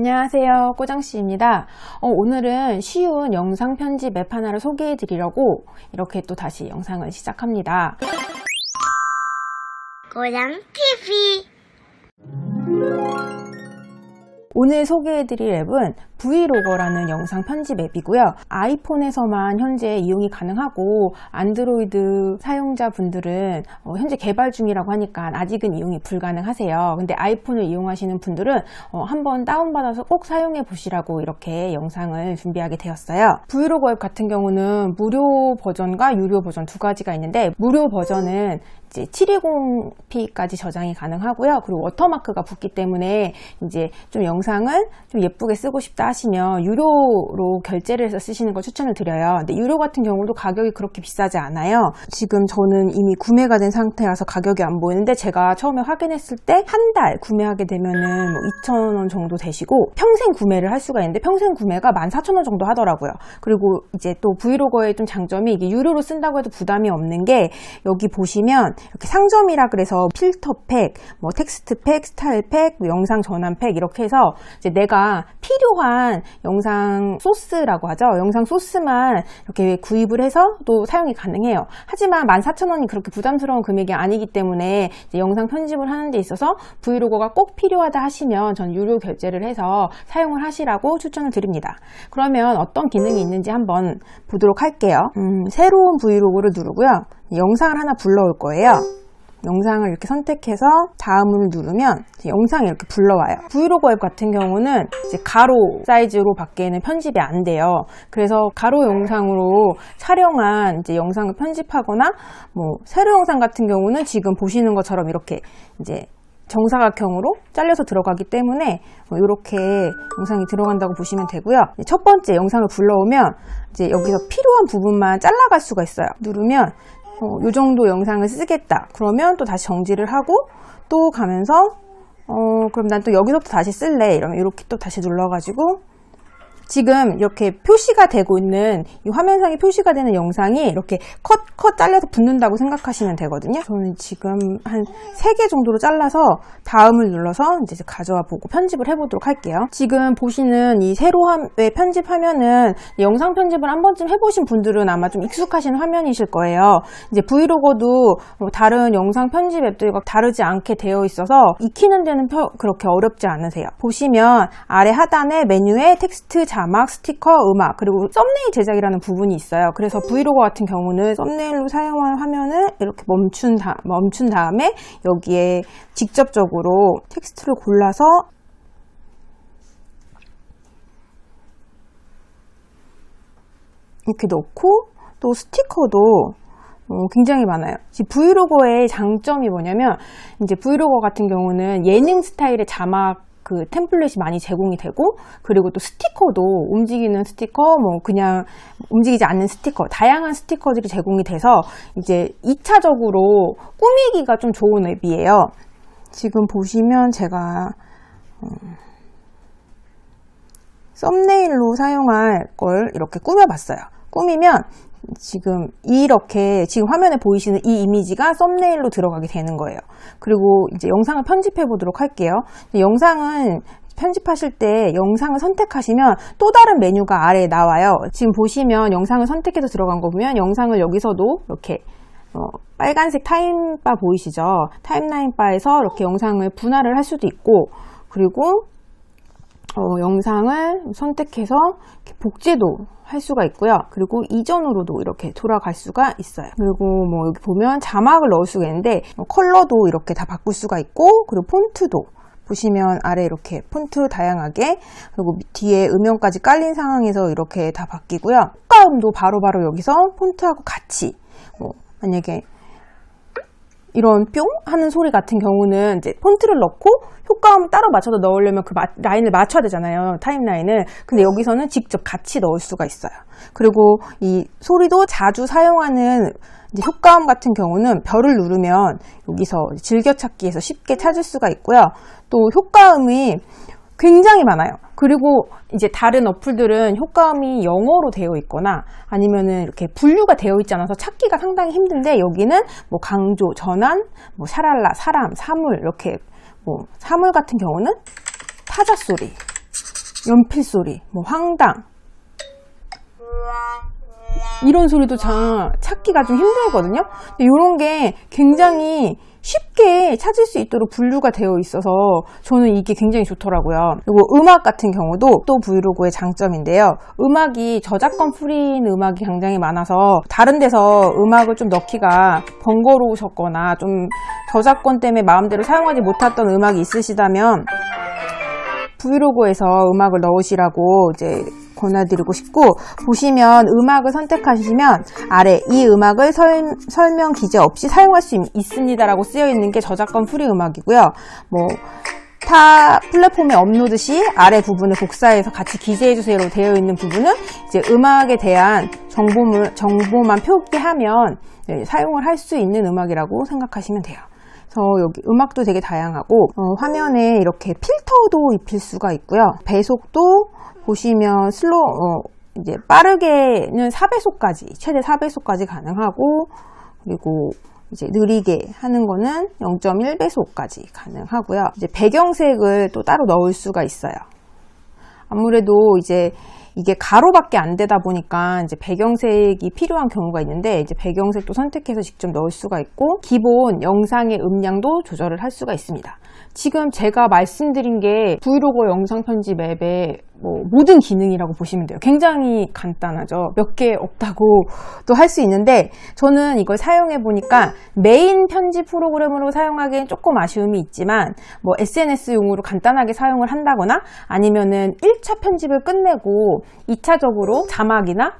안녕하세요. 꼬장씨입니다. 어, 오늘은 쉬운 영상 편집 앱 하나를 소개해 드리려고 이렇게 또 다시 영상을 시작합니다. 고양 TV 오늘 소개해 드릴 앱은 브이로거라는 영상 편집 앱이고요. 아이폰에서만 현재 이용이 가능하고 안드로이드 사용자분들은 어, 현재 개발 중이라고 하니까 아직은 이용이 불가능하세요. 근데 아이폰을 이용하시는 분들은 어, 한번 다운받아서 꼭 사용해 보시라고 이렇게 영상을 준비하게 되었어요. 브이로거 앱 같은 경우는 무료 버전과 유료 버전 두 가지가 있는데 무료 버전은 이제 720p까지 저장이 가능하고요. 그리고 워터마크가 붙기 때문에 이제 좀 영상을 좀 예쁘게 쓰고 싶다 하시면 유료로 결제를 해서 쓰시는 걸 추천을 드려요. 근데 유료 같은 경우도 가격이 그렇게 비싸지 않아요. 지금 저는 이미 구매가 된 상태라서 가격이 안 보이는데 제가 처음에 확인했을 때 한 달 구매하게 되면은 뭐 2,000원 정도 되시고 평생 구매를 할 수가 있는데 평생 구매가 14,000원 정도 하더라고요. 그리고 이제 또 브이로거의 좀 장점이 이게 유료로 쓴다고 해도 부담이 없는 게 여기 보시면 이렇게 상점이라 그래서 필터 팩, 뭐 텍스트 팩, 스타일 팩, 뭐 영상 전환 팩 이렇게 해서 이제 내가 필요한 영상 소스라고 하죠. 영상 소스만 이렇게 구입을 해서 또 사용이 가능해요. 하지만 14,000원이 그렇게 부담스러운 금액이 아니기 때문에 영상 편집을 하는 데 있어서 브이로거가 꼭 필요하다 하시면 전 유료 결제를 해서 사용을 하시라고 추천을 드립니다. 그러면 어떤 기능이 있는지 한번 보도록 할게요. 음, 새로운 브이로그를 누르고요. 영상을 하나 불러올 거예요. 영상을 이렇게 선택해서 다음을 누르면 영상이 이렇게 불러와요. 브이로그 앱 같은 경우는 이제 가로 사이즈로 밖에는 편집이 안 돼요. 그래서 가로 영상으로 촬영한 이제 영상을 편집하거나 뭐 세로 영상 같은 경우는 지금 보시는 것처럼 이렇게 이제 정사각형으로 잘려서 들어가기 때문에 이렇게 영상이 들어간다고 보시면 되고요. 첫 번째 영상을 불러오면 이제 여기서 필요한 부분만 잘라갈 수가 있어요. 누르면 어, 이 정도 영상을 쓰겠다. 그러면 또 다시 정지를 하고 또 가면서 어, 그럼 난 또 여기서부터 다시 쓸래. 이러면 이렇게 또 다시 눌러가지고 지금 이렇게 표시가 되고 있는 이 화면상에 표시가 되는 영상이 이렇게 컷, 컷 잘려서 붙는다고 생각하시면 되거든요. 저는 지금 한 3개 정도로 잘라서 다음을 눌러서 이제 가져와 보고 편집을 해보도록 할게요. 지금 보시는 이 세로의 편집하면은 영상 편집을 한 번쯤 해보신 분들은 아마 좀 익숙하신 화면이실 거예요. 이제 브이로거도 뭐 다른 영상 편집 앱들과 다르지 않게 되어 있어서 익히는 데는 그렇게 어렵지 않으세요. 보시면 아래 하단에 메뉴에 텍스트 자 막, 스티커, 음악, 그리고 썸네일 제작이라는 부분이 있어요. 그래서 브이로그 같은 경우는 썸네일로 사용한 화면을 이렇게 멈춘, 다, 멈춘 다음에 여기에 직접적으로 텍스트를 골라서 이렇게 넣고 또 스티커도 어, 굉장히 많아요. 브이로거의 장점이 뭐냐면 이제 브이로거 같은 경우는 예능 스타일의 자막 그 템플릿이 많이 제공이 되고 그리고 또 스티커도 움직이는 스티커 뭐 그냥 움직이지 않는 스티커 다양한 스티커들이 제공이 돼서 이제 2차적으로 꾸미기가 좀 좋은 앱이에요. 지금 보시면 제가 음, 썸네일로 사용할 걸 이렇게 꾸며봤어요. 꾸미면 지금 이렇게 지금 화면에 보이시는 이 이미지가 썸네일로 들어가게 되는 거예요. 그리고 이제 영상을 편집해 보도록 할게요. 영상은 편집하실 때 영상을 선택하시면 또 다른 메뉴가 아래에 나와요. 지금 보시면 영상을 선택해서 들어간 거 보면 영상을 여기서도 이렇게 어, 빨간색 타임바 보이시죠? 타임라인 바에서 이렇게 영상을 분할을 할 수도 있고 그리고 어, 영상을 선택해서 복제도 할 수가 있고요. 그리고 이전으로도 이렇게 돌아갈 수가 있어요. 그리고 뭐 여기 보면 자막을 넣을 수가 있는데 어, 컬러도 이렇게 다 바꿀 수가 있고 그리고 폰트도 보시면 아래 이렇게 폰트 다양하게 그리고 뒤에 음영까지 깔린 상황에서 이렇게 다 바뀌고요. 효과음도 바로바로 바로 여기서 폰트하고 같이 뭐 만약에 이런 뿅 하는 소리 같은 경우는 이제 폰트를 넣고 효과음을 따로 맞춰서 넣으려면 그 라인을 맞춰야 되잖아요. 타임라인을. 근데 여기서는 직접 같이 넣을 수가 있어요. 그리고 이 소리도 자주 사용하는 효과음 같은 경우는 별을 누르면 여기서 즐겨찾기에서 쉽게 찾을 수가 있고요. 또 효과음이 굉장히 많아요. 그리고 이제 다른 어플들은 효과음이 영어로 되어 있거나 아니면은 이렇게 분류가 되어 있지 않아서 찾기가 상당히 힘든데 여기는 뭐 강조, 전환, 뭐 샤랄라, 사람, 사물 이렇게 뭐 사물 같은 경우는 타자 소리 연필 소리, 뭐 황당 이런 소리도 참 찾기가 좀 힘들거든요. 근데 이런 게 굉장히 쉽게 찾을 수 있도록 분류가 되어 있어서 저는 이게 굉장히 좋더라고요. 그리고 음악 같은 경우도 또 브이로그의 장점인데요. 음악이 저작권 프리인 음악이 굉장히 많아서 다른 데서 음악을 좀 넣기가 번거로우셨거나 좀 저작권 때문에 마음대로 사용하지 못했던 음악이 있으시다면 브이로그에서 음악을 넣으시라고 이제 권해드리고 싶고 보시면 음악을 선택하시면 아래 이 음악을 설, 설명 기재 없이 사용할 수 있, 있습니다라고 쓰여 있는 게 저작권 프리 음악이고요. 뭐 타 플랫폼에 업로드 시 아래 부분을 복사해서 같이 기재해 주세요로 되어 있는 부분은 이제 음악에 대한 정보물 정보만 표기하면 네, 사용을 할 수 있는 음악이라고 생각하시면 돼요. 그래서 여기 음악도 되게 다양하고 어, 화면에 이렇게 필터도 입힐 수가 있고요. 배속도 보시면 슬로 어, 이제 빠르게는 4배속까지 최대 4배속까지 가능하고 그리고 이제 느리게 하는 거는 0.1배속까지 가능하고요. 이제 배경색을 또 따로 넣을 수가 있어요. 아무래도 이제 이게 가로밖에 안 되다 보니까 이제 배경색이 필요한 경우가 있는데 이제 배경색도 선택해서 직접 넣을 수가 있고 기본 영상의 음량도 조절을 할 수가 있습니다. 지금 제가 말씀드린 게 브이로그 영상 편집 앱의 뭐 모든 기능이라고 보시면 돼요. 굉장히 간단하죠. 몇 개 없다고 또 할 수 있는데 저는 이걸 사용해 보니까 메인 편집 프로그램으로 사용하기엔 조금 아쉬움이 있지만 뭐 SNS용으로 간단하게 사용을 한다거나 아니면은 1차 편집을 끝내고 2차적으로 자막이나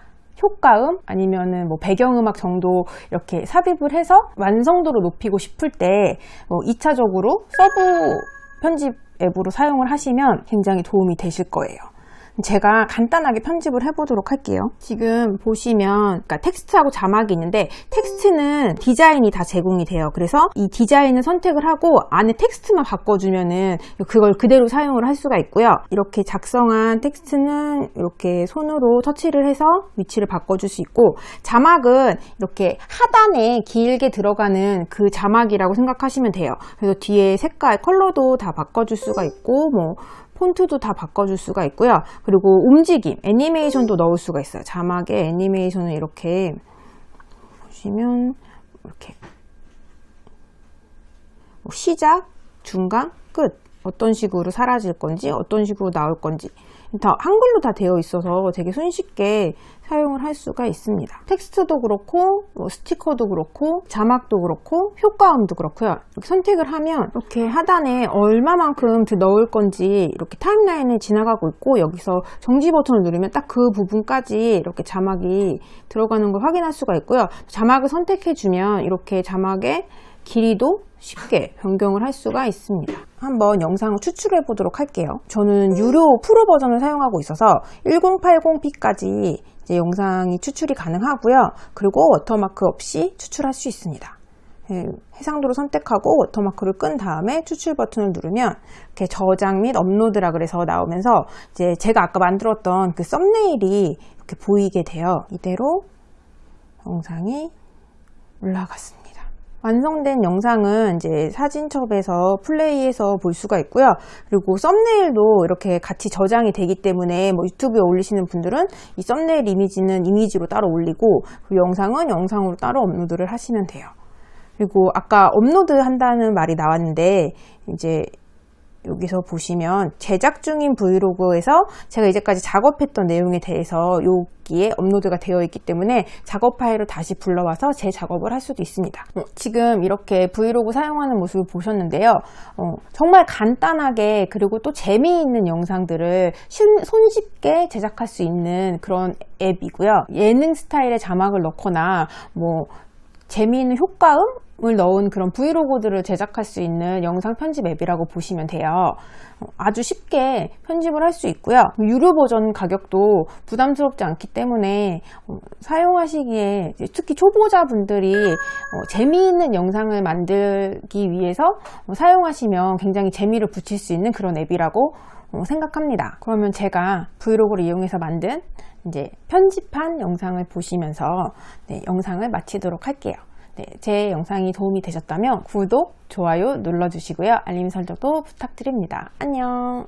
효과음 아니면은 뭐 배경음악 정도 이렇게 삽입을 해서 완성도를 높이고 싶을 때 뭐 2차적으로 서브 편집 앱으로 사용을 하시면 굉장히 도움이 되실 거예요. 제가 간단하게 편집을 해보도록 할게요. 지금 보시면 그러니까 텍스트하고 자막이 있는데 텍스트는 디자인이 다 제공이 돼요. 그래서 이 디자인을 선택을 하고 안에 텍스트만 바꿔주면은 그걸 그대로 사용을 할 수가 있고요. 이렇게 작성한 텍스트는 이렇게 손으로 터치를 해서 위치를 바꿔줄 수 있고 자막은 이렇게 하단에 길게 들어가는 그 자막이라고 생각하시면 돼요. 그래서 뒤에 색깔, 컬러도 다 바꿔줄 수가 있고 뭐 폰트도 다 바꿔줄 수가 있고요. 그리고 움직임, 애니메이션도 넣을 수가 있어요. 자막에 애니메이션을 이렇게 보시면 이렇게 뭐 시작, 중간, 끝 어떤 식으로 사라질 건지 어떤 식으로 나올 건지 다 한글로 다 되어 있어서 되게 손쉽게 사용 을 할 수가 있습니다. 텍스트도 그렇고 뭐 스티커도 그렇고 자막도 그렇고 효과음도 그렇고요. 선택을 하면 이렇게 하단에 얼마만큼 더 넣을 건지 이렇게 타임라인에 지나가고 있고 여기서 정지 버튼을 누르면 딱 그 부분까지 이렇게 자막이 들어가는 걸 확인할 수가 있고요. 자막을 선택해 주면 이렇게 자막의 길이도 쉽게 변경을 할 수가 있습니다. 한번 영상을 추출해 보도록 할게요. 저는 유료 프로 버전을 사용하고 있어서 1080p까지 이제 영상이 추출이 가능하고요. 그리고 워터마크 없이 추출할 수 있습니다. 예, 해상도를 선택하고 워터마크를 끈 다음에 추출 버튼을 누르면 이렇게 저장 및 업로드라 그래서 나오면서 이제 제가 아까 만들었던 그 썸네일이 이렇게 보이게 돼요. 이대로 영상이 올라갔습니다. 완성된 영상은 이제 사진첩에서 플레이해서 볼 수가 있고요. 그리고 썸네일도 이렇게 같이 저장이 되기 때문에 뭐 유튜브에 올리시는 분들은 이 썸네일 이미지는 이미지로 따로 올리고 그 영상은 영상으로 따로 업로드를 하시면 돼요. 그리고 아까 업로드 한다는 말이 나왔는데 이제 여기서 보시면 제작 중인 브이로그에서 제가 이제까지 작업했던 내용에 대해서 여기에 업로드가 되어 있기 때문에 작업 파일을 다시 불러와서 재작업을 할 수도 있습니다. 어, 지금 이렇게 브이로그 사용하는 모습을 보셨는데요. 어, 정말 간단하게 그리고 또 재미있는 영상들을 신- 손쉽게 제작할 수 있는 그런 앱이고요. 예능 스타일의 자막을 넣거나 뭐 재미있는 효과음 을 넣은 그런 브이로그들을 제작할 수 있는 영상 편집 앱이라고 보시면 돼요. 어, 아주 쉽게 편집을 할 수 있고요. 유료 버전 가격도 부담스럽지 않기 때문에 어, 사용하시기에 특히 초보자분들이 어, 재미있는 영상을 만들기 위해서 어, 사용하시면 굉장히 재미를 붙일 수 있는 그런 앱이라고 어, 생각합니다. 그러면 제가 브이로그를 이용해서 만든 이제 편집한 영상을 보시면서 네, 영상을 마치도록 할게요. 네, 제 영상이 도움이 되셨다면 구독, 좋아요 눌러주시고요. 알림 설정도 부탁드립니다. 안녕!